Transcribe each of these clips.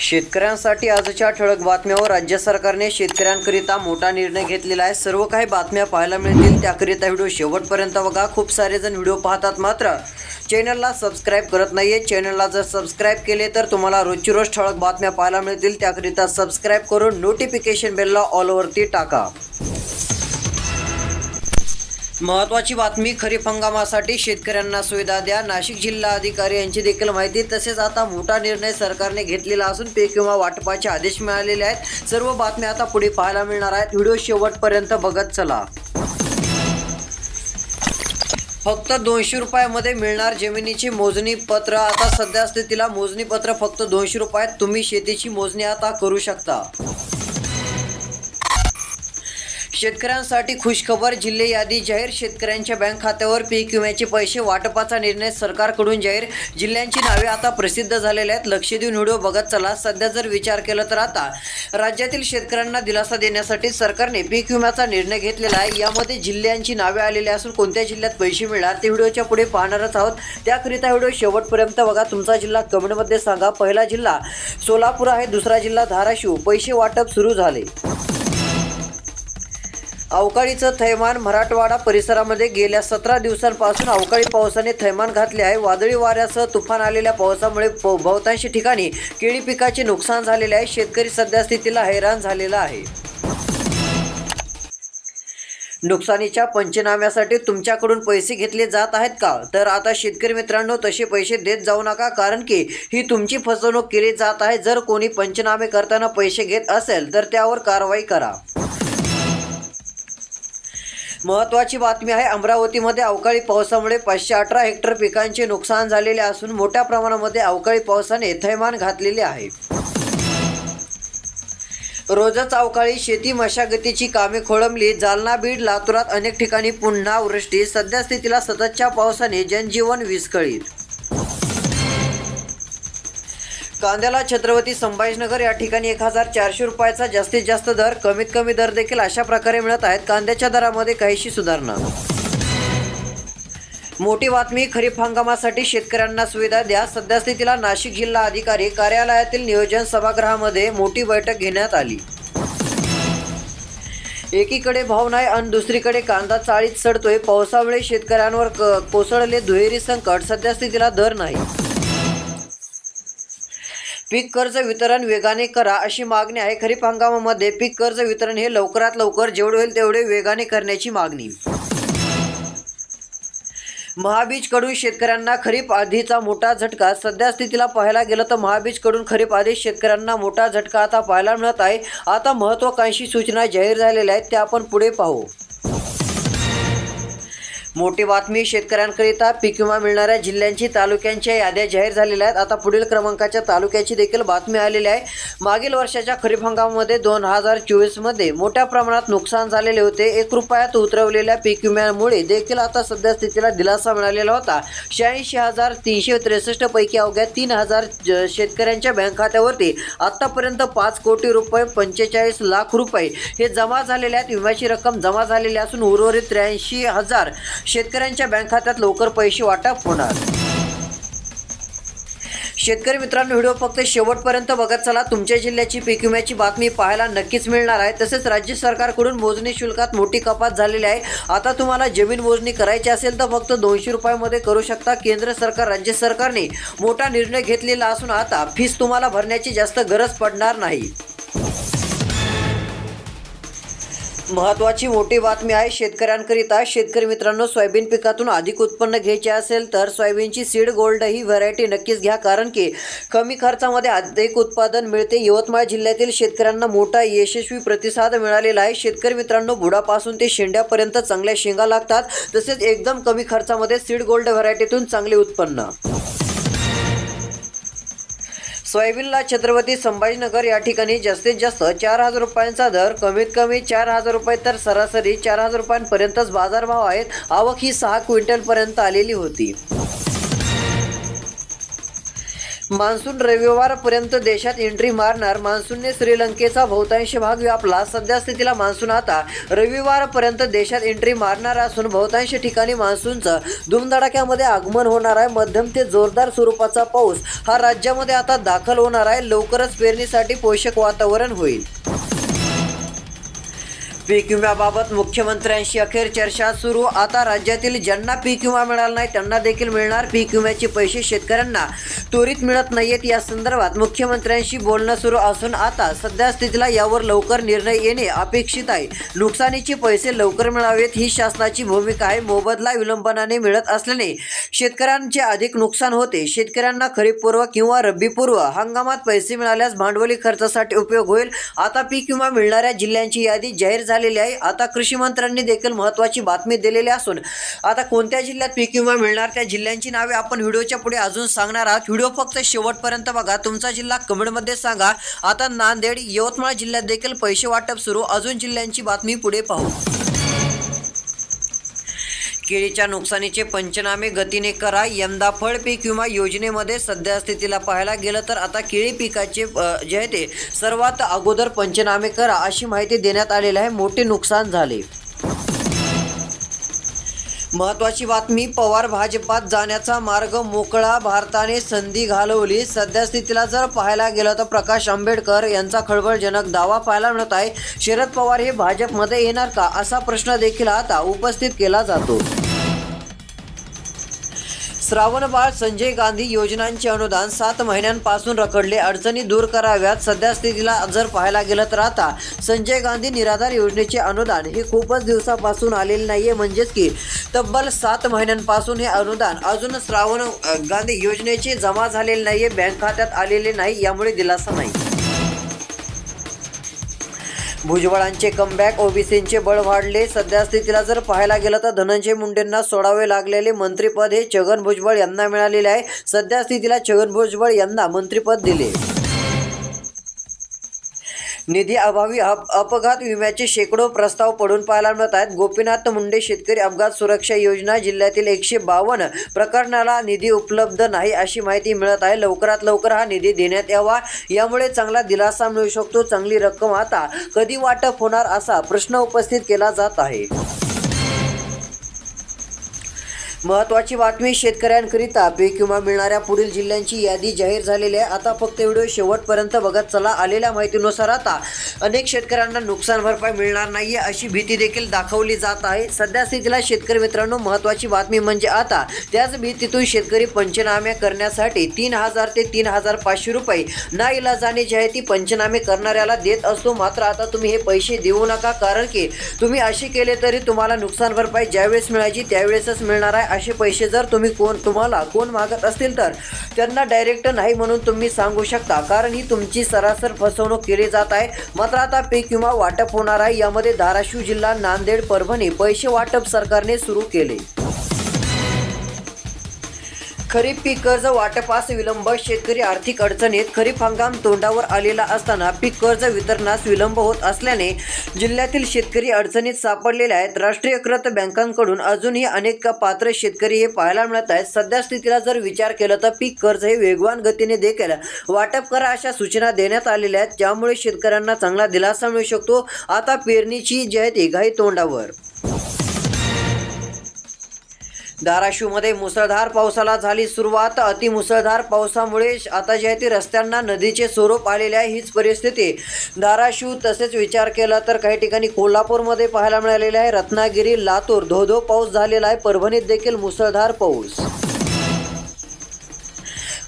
शेतकऱ्यांसाठी आजच्या ठळक बातम्यावर राज्य सरकारने शेतकऱ्यांकरिता मोठा निर्णय घेतलेला आहे. सर्व काही बातम्या पाहायला मिळतील. त्याकरिता व्हिडिओ शेवटपर्यंत बघा. खूप सारे जण व्हिडिओ पाहतात मात्र चॅनलला सबस्क्राईब करत नाही आहे चॅनलला जर सबस्क्राईब केले तर तुम्हाला रोजची रोज ठळक बातम्या पाहायला मिळतील. त्याकरिता सबस्क्राईब करून नोटिफिकेशन बेलला ऑलवरती टाका. महत्वाची बातमी खरीप हंगामासाठी शेतकऱ्यांना सुविधा द्या. नाशिक जिल्हा अधिकारी यांची देखील माहिती. तसेच आता मोठा निर्णय सरकारने घेतलेला असून पे किंवा वाटपाचे आदेश मिळालेले आहेत. सर्व बातम्या आता पुढे पाहायला मिळणार आहेत. व्हिडिओ शेवटपर्यंत बघत चला. फक्त दोनशे रुपयामध्ये मिळणार जमिनीची मोजणी पत्र. आता सध्या स्थितीला मोजणी पत्र फक्त दोनशे रुपयात तुम्ही शेतीची मोजणी आता करू शकता. शेतकऱ्यांसाठी खुशखबर जिल्हे यादी जाहीर. शेतकऱ्यांच्या बँक खात्यावर पीक विम्याचे पैसे वाटपाचा निर्णय सरकारकडून जाहीर. जिल्ह्यांची नावे आता प्रसिद्ध झालेले आहेत. लक्ष देऊन व्हिडिओ बघत चला. सध्या जर विचार केला तर आता राज्यातील शेतकऱ्यांना दिलासा देण्यासाठी सरकारने पीक विम्याचा निर्णय घेतलेला आहे. यामध्ये जिल्ह्यांची नावे आलेली असून कोणत्या जिल्ह्यात पैसे मिळणार ते व्हिडिओच्या पुढे पाहणारच आहोत. त्याकरिता व्हिडिओ शेवटपर्यंत बघा. तुमचा जिल्हा कमेंटमध्ये सांगा. पहिला जिल्हा सोलापूर आहे. दुसरा जिल्हा धाराशिव. पैसे वाटप सुरू झाले. अवकाळीचं थैमान मराठवाडा परिसरामध्ये गेल्या सतरा दिवसांपासून अवकाळी पावसाने थैमान घातले आहे. वादळी वाऱ्यासह तुफान आलेल्या पावसामुळे बहुतांशी ठिकाणी केळी पिकाचे नुकसान झालेले आहे. शेतकरी सध्या स्थितीला हैराण झालेला आहे. नुकसानीच्या पंचनाम्यासाठी तुमच्याकडून पैसे घेतले जात आहेत का? तर आता शेतकरी मित्रांनो तसे पैसे देत जाऊ नका कारण की ही तुमची फसवणूक केली जात आहे. जर कोणी पंचनामे करताना पैसे घेत असेल तर त्यावर कारवाई करा. महत्त्वाची बातमी आहे अमरावतीमध्ये अवकाळी पावसामुळे पाचशे अठरा हेक्टर पिकांचे नुकसान झालेले असून मोठ्या प्रमाणामध्ये अवकाळी पावसाने थैमान घातलेले आहे. रोजच अवकाळी शेती मशागतीची कामे खोळंबली. जालना बीड लातूरात अनेक ठिकाणी पुन्हा वृष्टी. सध्या स्थितीला सततच्या पावसाने जनजीवन विस्कळीत. कांद्याला छत्रपती संभाजीनगर या ठिकाणी एक हजार चारशे रुपयाचा जास्तीत जास्त दर कमीत कमी दर देखील अशा प्रकारे मिळत आहेत. कांद्याच्या दरामध्ये काहीशी सुधारणा. मोठी बातमी खरीप हंगामासाठी शेतकऱ्यांना सुविधा द्या. सद्यस्थितीला नाशिक जिल्हा अधिकारी कार्यालयातील नियोजन सभागृहामध्ये मोठी बैठक घेण्यात आली. एकीकडे भाव नाही आणि दुसरीकडे कांदा चाळीत सडतोय. पावसामुळे शेतकऱ्यांवर क- कोसळले दुहेरी संकट. सद्यस्थितीला दर नाही. पीक कर्ज वितरण वेगाने करा अशी मागणी आहे. खरीप हंगामामध्ये पीक कर्ज वितरण हे लवकरात लवकर जेवढे होईल तेवढे वेगाने करण्याची मागणी. महाबीजकडून शेतकऱ्यांना खरीप आधीचा मोठा झटका. सध्या स्थितीला पाहायला गेलं तर महाबीजकडून खरीप आधी शेतकऱ्यांना मोठा झटका आता पाहायला मिळत आहे. आता महत्त्वाकांक्षी सूचना जाहीर झालेल्या आहेत. त्या आपण पुढे पाहू. मोठी बातमी शेतकऱ्यांकरिता पीक विमा मिळणाऱ्या जिल्ह्यांची तालुक्यांच्या याद्या जाहीर झालेल्या आहेत. आता पुढील क्रमांकाच्या तालुक्याची देखील बातमी आलेली आहे. मागील वर्षाच्या खरीप हंगामामध्ये दोन हजार चोवीसमध्ये मोठ्या प्रमाणात नुकसान झालेले होते. एक रुपयात उतरवलेल्या पीक विम्यामुळे देखील आता सध्या स्थितीला दिलासा मिळालेला होता. शहाऐंशी हजार तीनशे त्रेसष्ट पैकी अवघ्या तीन हजार शेतकऱ्यांच्या बँक खात्यावरती आत्तापर्यंत पाच कोटी रुपये पंचेचाळीस लाख रुपये हे जमा झालेले आहेत. विम्याची रक्कम जमा झालेली असून उर्वरित त्र्याऐंशी हजार शेतकऱ्यांच्या बँक खात्यात लवकर पैसे वाटप होणार. शेतकरी मित्रांनो व्हिडिओ फक्त शेवटपर्यंत बघत चला. तुमच्या जिल्ह्याची पीक विम्याची बातमी पाहायला नक्कीच मिळणार आहे. तसेच राज्य सरकारकडून मोजणी शुल्कात मोठी कपात झालेली आहे. आता तुम्हाला जमीन मोजणी करायची असेल तर फक्त दोनशे रुपयामध्ये करू शकता. केंद्र सरकार राज्य सरकारने मोठा निर्णय घेतलेला असून आता फीस तुम्हाला भरण्याची जास्त गरज पडणार नाही. महत्वाची मोठी बातमी आहे शेतकऱ्यांकरिता. शेतकरी मित्रांनो सोयाबीन पिकातून अधिक उत्पन्न घ्यायचे असेल तर सोयाबीनची सीड गोल्ड ही व्हरायटी नक्कीच घ्या कारण की कमी खर्चामध्ये अधिक उत्पादन मिळते. यवतमाळ जिल्ह्यातील शेतकऱ्यांना मोठा यशस्वी प्रतिसाद मिळालेला आहे. शेतकरी मित्रांनो बुडापासून ते शेंड्यापर्यंत चांगल्या शेंगा लागतात. तसेच एकदम कमी खर्चामध्ये सीड गोल्ड व्हरायटीतून चांगले उत्पन्न. सोयाबीनला छत्रपती संभाजीनगर या ठिकाणी जास्तीत जास्त चार हजार रुपयांचा दर कमीत कमी चार हजार रुपये तर सरासरी चार हजार रुपयांपर्यंतच बाजारभाव आहेत. आवक ही सहा क्विंटलपर्यंत आलेली होती. मान्सून रविवारपर्यंत देशात एंट्री मारणार. मान्सूनने श्रीलंकेचा बहुतांश भाग व्यापला. सध्या स्थितीला मान्सून आता रविवारपर्यंत देशात एंट्री मारणार असून बहुतांश ठिकाणी मान्सूनचं धुमधडाक्यामध्ये आगमन होणार आहे. मध्यम ते जोरदार स्वरूपाचा पाऊस हा राज्यामध्ये आता दाखल होणार आहे. लवकरच पेरणीसाठी पोषक वातावरण होईल. पीक विम्याबाबत मुख्यमंत्र्यांशी अखेर चर्चा सुरू. आता राज्यातील ज्यांना पीक विमा मिळाला नाही त्यांना देखील मिळणार पीक विम्याचे पैसे शेतकऱ्यांना त्वरित मिळत नाहीयेत या संदर्भात मुख्यमंत्र्यांशी बोलणं सुरू असून आता सध्या स्थितीला यावर लवकर निर्णय येणे अपेक्षित आहे. नुकसानीचे पैसे लवकर मिळावेत ही शासनाची भूमिका आहे. मोबदला विलंबनाने मिळत असल्याने शेतकऱ्यांचे अधिक नुकसान होते. शेतकऱ्यांना खरीपपूर्व किंवा रब्बीपूर्व हंगामात पैसे मिळाल्यास भांडवली खर्चासाठी उपयोग होईल. आता पीक विमा मिळणाऱ्या जिल्ह्यांची यादी जाहीर झालेली आहे. आता कृषी मंत्र्यांनी देखील महत्त्वाची बातमी दिलेली असून आता कोणत्या जिल्ह्यात पीक विमा मिळणार त्या जिल्ह्यांची नावे आपण व्हिडिओच्या पुढे अजून सांगणार आहात. व्हिडिओ फक्त शेवटपर्यंत बघा. तुमचा जिल्हा कमेंटमध्ये सांगा. आता नांदेड यवतमाळ जिल्ह्यात देखील पैसे वाटप सुरू. अजून जिल्ह्यांची बातमी पुढे पाहू. केळीच्या नुकसानीचे पंचनामे गतीने करा. यंदा फळ पीक विमा योजनेमध्ये सध्या स्थितीला पाहायला गेलं तर आता केळी पिकाचे जे आहे ते सर्वात अगोदर पंचनामे करा अशी माहिती देण्यात आलेली आहे. मोठे नुकसान झाले. महत्वाची बातमी पवार भाजपात जाण्याचा मार्ग मोकळा भारताने संधी घालवली. सध्या स्थितीला जर पाहायला गेलं तर प्रकाश आंबेडकर यांचा खळबळजनक दावा पाहायला मिळत आहे. शरद पवार हे भाजपमध्ये येणार का? असा प्रश्न देखील आता उपस्थित केला जातो. श्रावणबाळ संजय गांधी योजनांचे अनुदान सात महिन्यांपासून रखडले. अडचणी दूर कराव्यात. सध्या स्थितीला जर पाहायला गेलं तर आता संजय गांधी निराधार योजनेचे अनुदान हे खूपच दिवसापासून आलेले आहे म्हणजेच की तब्बल सात महिन्यांपासून हे अनुदान अजून श्रावण गांधी योजनेचे जमा झालेले नाही आहे बँक खात्यात आलेले नाही. यामुळे दिलासा नाही. भुजबळांचे कमबॅक ओबीसींचे बळ वाढले. सध्या स्थितीला जर पाहायला गेलं तर धनंजय मुंडेंना सोडावे लागलेले मंत्रिपद हे छगन भुजबळ यांना मिळालेले आहे. सध्या स्थितीला छगन भुजबळ यांना मंत्रिपद दिले. निधी अभावी अप अपघात विम्याचे शेकडो प्रस्ताव पडून पाहायला मिळत आहेत. गोपीनाथ मुंडे शेतकरी अपघात सुरक्षा योजना जिल्ह्यातील एकशे बावन्न प्रकरणाला निधी उपलब्ध नाही अशी माहिती मिळत आहे. लवकरात लवकर हा निधी देण्यात यावा. यामुळे चांगला दिलासा मिळू शकतो. चांगली रक्कम आता कधी वाटप होणार असा प्रश्न उपस्थित केला जात आहे. महत्वाची बातमी शेतकऱ्यांकरिता पीक विमा मिळणाऱ्या पुढील जिल्ह्यांची यादी जाहीर झालेली आहे. आता फक्त व्हिडिओ शेवटपर्यंत बघत चला. आलेल्या माहितीनुसार आता अनेक शेतकऱ्यांना नुकसान भरपाई मिळणार नाहीये अशी भीती देखील दाखवली जात आहे. सध्या स्थितीला शेतकरी मित्रांनो महत्वाची बातमी म्हणजे आता त्याच भीतीतून शेतकरी पंचनामे करण्यासाठी तीन हजार ते तीन हजार पाचशे रुपये ना इलाजाने जे आहे ती पंचनामे करणाऱ्याला देत असतो. मात्र आता तुम्ही हे पैसे देऊ नका. कारण की तुम्ही असे केले तरी तुम्हाला नुकसान भरपाई ज्यावेळेस मिळायची त्यावेळेसच मिळणार आहे. असे पैसे जर तुम्ही कोण तुम्हाला कोण मागत असतील तर त्यांना डायरेक्ट नाही म्हणून तुम्ही सांगू शकता. कारण ही तुमची सरासर फसवणूक केली जात आहे. मात्र आता पीक विमा वाटप होणार आहे. यामध्ये धाराशिव जिल्हा नांदेड परभणी पैसे वाटप सरकारने सुरू केले. खरीप पीक कर्ज वाटपास विलंब शेतकरी आर्थिक अडचणीत खरीप हंगाम तोंडावर आलेला असताना पीक कर्ज वितरणास विलंब होत असल्याने जिल्ह्यातील शेतकरी अडचणीत सापडलेले आहेत. राष्ट्रीयकृत बँकांकडून अजूनही अनेक पात्र शेतकरी हे पाहायला मिळत आहेत. सध्या स्थितीला जर विचार केला तर पीक कर्ज हे वेगवान गतीने देखील वाटप करा अशा सूचना देण्यात आलेल्या आहेत. त्यामुळे शेतकऱ्यांना चांगला दिलासा मिळू शकतो. आता पेरणीची जी आहे ती घाई तोंडावर. धाराशिवमध्ये मुसळधार पावसाला झाली सुरुवात. अतिमुसळधार पावसामुळे आता जे आहे ते रस्त्यांना नदीचे स्वरूप आलेले आहे हीच परिस्थिती. धाराशिव तसेच विचार केला तर काही ठिकाणी कोल्हापूरमध्ये पाहायला मिळालेले आहे. रत्नागिरी लातूर धोधो पाऊस झालेला आहे. परभणीत देखील मुसळधार पाऊस.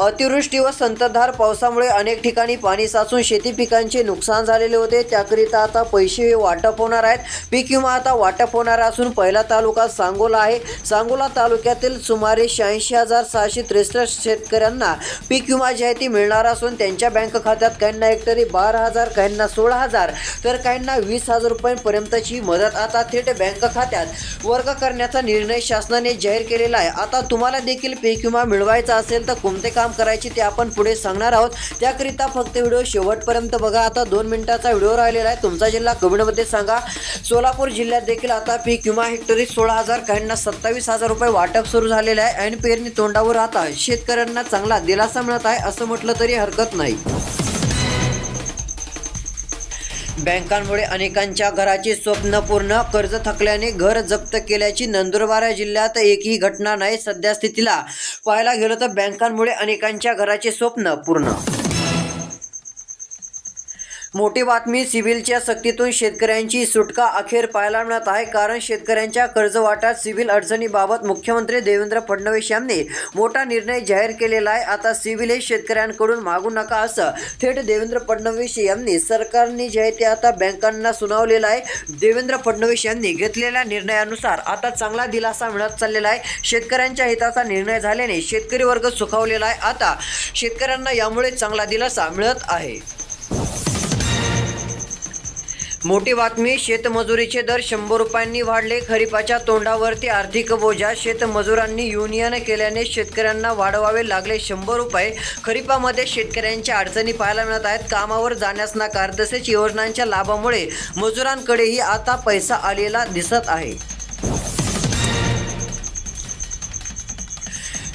अतिवृष्टी व संततधार पावसामुळे अनेक ठिकाणी पाणी साचून शेती पिकांचे नुकसान झालेले होते. त्याकरिता आता पैसे वाटप होणार आहेत. पीक विमा आता वाटप होणार असून पहिला तालुका सांगोला आहे. सांगोला तालुक्यातील सुमारे शहाऐंशी हजार सहाशे त्रेसष्ट शेतकऱ्यांना पीक विमा जी आहे ती मिळणार असून त्यांच्या बँक खात्यात काहींना एकतरी बारा हजार काहींना सोळा हजार तर काहींना वीस हजार रुपयांपर्यंतची मदत आता थेट बँक खात्यात वर्ग करण्याचा निर्णय शासनाने जाहीर केलेला आहे. आता तुम्हाला देखील पीक विमा मिळवायचा असेल तर कोणते काम काम करायचे ते आपण पुढे सांगणार आहोत. त्याकरिता फक्त व्हिडिओ शेवटपर्यंत बघा. आता दोन मिनिटाचा व्हिडिओ राहिलेला आहे. तुमचा जिल्हा कमेंटमध्ये सांगा. सोलापूर जिल्ह्यात देखील आता पीक विमा हेक्टरी सोळा हजार काहींना सत्तावीस हजार रुपये वाटप सुरू झालेलं आहे. ऐन पेरणी तोंडावर आता शेतकऱ्यांना चांगला दिलासा मिळत आहे. असं म्हटलं तरी हरकत नाही. बँकांमुळे अनेकांच्या घराची स्वप्न पूर्ण कर्ज थकल्याने घर जप्त केल्याची नंदुरबार जिल्ह्यात एकही घटना नाही सध्या स्थितीला. पाहायला गेलो तर बँकांमुळे अनेकांच्या घराचे स्वप्न पूर्ण. मोठी बातमी सिव्हिलच्या सक्तीतून शेतकऱ्यांची सुटका अखेर पाहायला मिळत आहे. कारण शेतकऱ्यांच्या कर्जवाटात सिव्हिल अडचणीबाबत मुख्यमंत्री देवेंद्र फडणवीस यांनी मोठा निर्णय जाहीर केलेला आहे. आता सिव्हिल हे शेतकऱ्यांकडून मागू नका असं थेट देवेंद्र फडणवीस यांनी सरकारने जे आहे ते आता बँकांना सुनावलेलं आहे. देवेंद्र फडणवीस यांनी घेतलेल्या निर्णयानुसार आता चांगला दिलासा मिळत चाललेला आहे. शेतकऱ्यांच्या हिताचा निर्णय झाल्याने शेतकरी वर्ग सुखावलेला आहे. आता शेतकऱ्यांना यामुळे चांगला दिलासा मिळत आहे. मोठी बातमी शेतमजुरीचे दर शंभर रुपयांनी वाढले. खरीपाच्या तोंडावरती आर्थिक बोजा. शेतमजुरांनी युनियन केल्याने शेतकऱ्यांना वाढवावे लागले शंभर रुपये. खरीपामध्ये शेतकऱ्यांच्या अडचणी पाहायला मिळत आहेत. कामावर जाण्यास नकार. तसेच योजनांच्या लाभामुळे मजुरांकडेही आता पैसा आलेला दिसत आहे.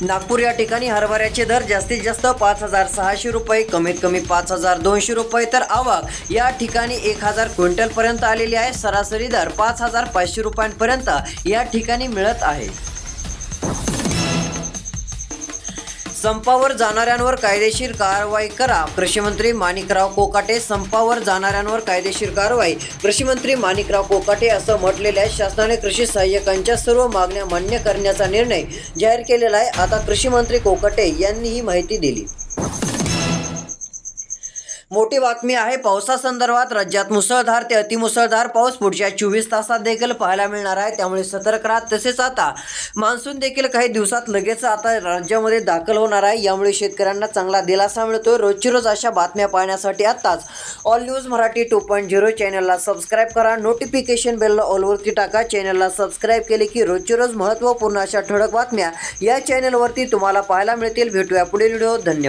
नागपूर या ठिकाणी हरभऱ्याचे दर जास्तीत जास्त पाच हजार सहाशे रुपये कमीत कमी पाच हजार दोनशे रुपये. तर आवक या ठिकाणी एक हजार क्विंटलपर्यंत आलेली आहे. सरासरी दर पाच हजार पाचशे रुपयांपर्यंत या ठिकाणी मिळत आहे. संपावर जाणाऱ्यांवर कायदेशीर कारवाई करा. कृषीमंत्री माणिकराव कोकाटे संपावर जाणाऱ्यांवर कायदेशीर कारवाई. कृषीमंत्री माणिकराव कोकाटे असं म्हटलेल्या शासनाने कृषी सहाय्यकांच्या सर्व मागण्या मान्य करण्याचा निर्णय जाहीर केलेला आहे. आता कृषीमंत्री कोकाटे यांनी ही माहिती दिली. मोठी बातमी आहे पावसासंदर्भात राज्यात मुसळधार ते अतिमुसळधार पाऊस पुढच्या चोवीस तासात देखील पाहायला मिळणार आहे. त्यामुळे सतर्क राहा. तसेच आता मान्सून देखील काही दिवसात लगेच आता राज्यामध्ये दाखल होणार आहे. यामुळे शेतकऱ्यांना चांगला दिलासा मिळतोय. रोजची रोज अशा बातम्या पाहण्यासाठी आत्ताच all news Marathi two point zero चॅनलला सबस्क्राईब करा. नोटिफिकेशन बेलला ऑलवरती टाका. चॅनलला सबस्क्राईब केले की रोजची रोज महत्त्वपूर्ण अशा ठळक बातम्या या चॅनलवरती तुम्हाला पाहायला मिळतील. भेटूया पुढील व्हिडिओ धन्यवाद.